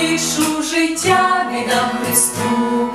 тишу життя віддам Христу.